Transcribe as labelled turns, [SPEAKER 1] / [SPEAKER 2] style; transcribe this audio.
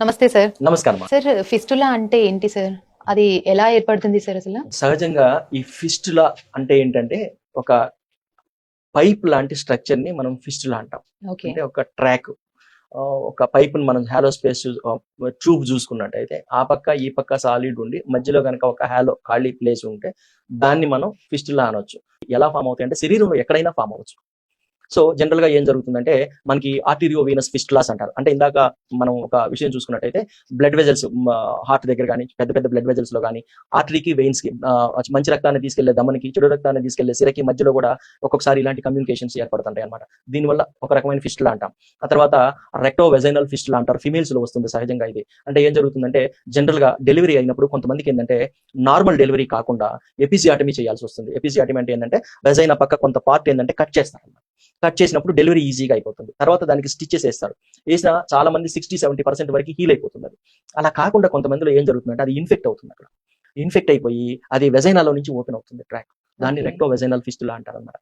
[SPEAKER 1] నమస్తే సార్
[SPEAKER 2] నమస్కారం
[SPEAKER 1] sir fistula అంటే ఏంటి సార్ అది ఎలా ఏర్పడుతుంది సార్ అసలు?
[SPEAKER 2] సహజంగా ఈ ఫిస్టులా అంటే ఏంటంటే ఒక పైప్ లాంటి స్ట్రక్చర్ని మనం ఫిస్టులా అంటాం. అంటే ఒక ట్రాక్. ఒక పైప్ని మనం హాలో స్పేస్ ట్యూబ్ చూసుకున్నట్టయితే ఆ పక్క ఈ పక్క సాలిడ్ ఉండి మధ్యలో కనుక ఒక హాలో ఖాళీ ప్లేస్ ఉంటే దాన్ని మనం ఫిస్టులా అనొచ్చు. ఎలా ఫామ్ అవుతాయి అంటే శరీరంలో ఎక్కడైనా ఫామ్ అవ్వచ్చు. సో జనరల్గా ఏం జరుగుతుందంటే మనకి ఆర్టీరియో వీనస్ ఫిస్టులాస్ అంటారు. అంటే ఇందాక మనం ఒక విషయం చూసుకున్నట్టయితే బ్లడ్ వెజల్స్ హార్ట్ దగ్గర కానీ పెద్ద పెద్ద బ్లడ్ వెజల్స్లో కానీ ఆర్టరీకి వెయిన్స్కి మంచి రక్తాన్ని తీసుకెళ్ళే దమనికి చెడు రక్తాన్ని తీసుకెళ్ళే సిరకి మధ్యలో కూడా ఒక్కొక్కసారి ఇలాంటి కమ్యూనికేషన్స్ ఏర్పడుతుంటాయి అనమాట దీనివల్ల ఒక రకమైన ఫిస్టులా అంటాం. ఆ తర్వాత రెక్టో వెజైనల్ ఫిస్టులా అంటారు. ఫిమేల్స్లో వస్తుంది సహజంగా ఇది. అంటే ఏం జరుగుతుందంటే జనరల్గా డెలివరీ అయినప్పుడు కొంతమందికి ఏంటంటే నార్మల్ డెలివరీ కాకుండా ఎపిసియాటమీ చేయాల్సి వస్తుంది. ఎపిసియాటమీ అంటే ఏంటంటే వెజైన పక్క కొంత పార్ట్ ఏంటంటే కట్ చేస్తారు కట్ చేసినప్పుడు డెలివరీ ఈజీగా అయిపోతుంది. తర్వాత దానికి స్టిచెస్ వేస్తారు. వేసిన చాలా మంది సిక్స్టీ సెవెంటీ పర్సెంట్ వరకు హీల్ అయిపోతుంది అది అలా కాకుండా కొంతమందిలో ఏం జరుగుతుందంటే అది ఇన్ఫెక్ట్ అవుతుంది అక్కడ. ఇన్ఫెక్ట్ అయిపోయి అది వెజైనాలో నుంచి ఓపెన్ అవుతుంది ట్రాక్. దాన్ని. రెక్టో వెజైనల్ ఫిస్టులా అంటారు అనమాట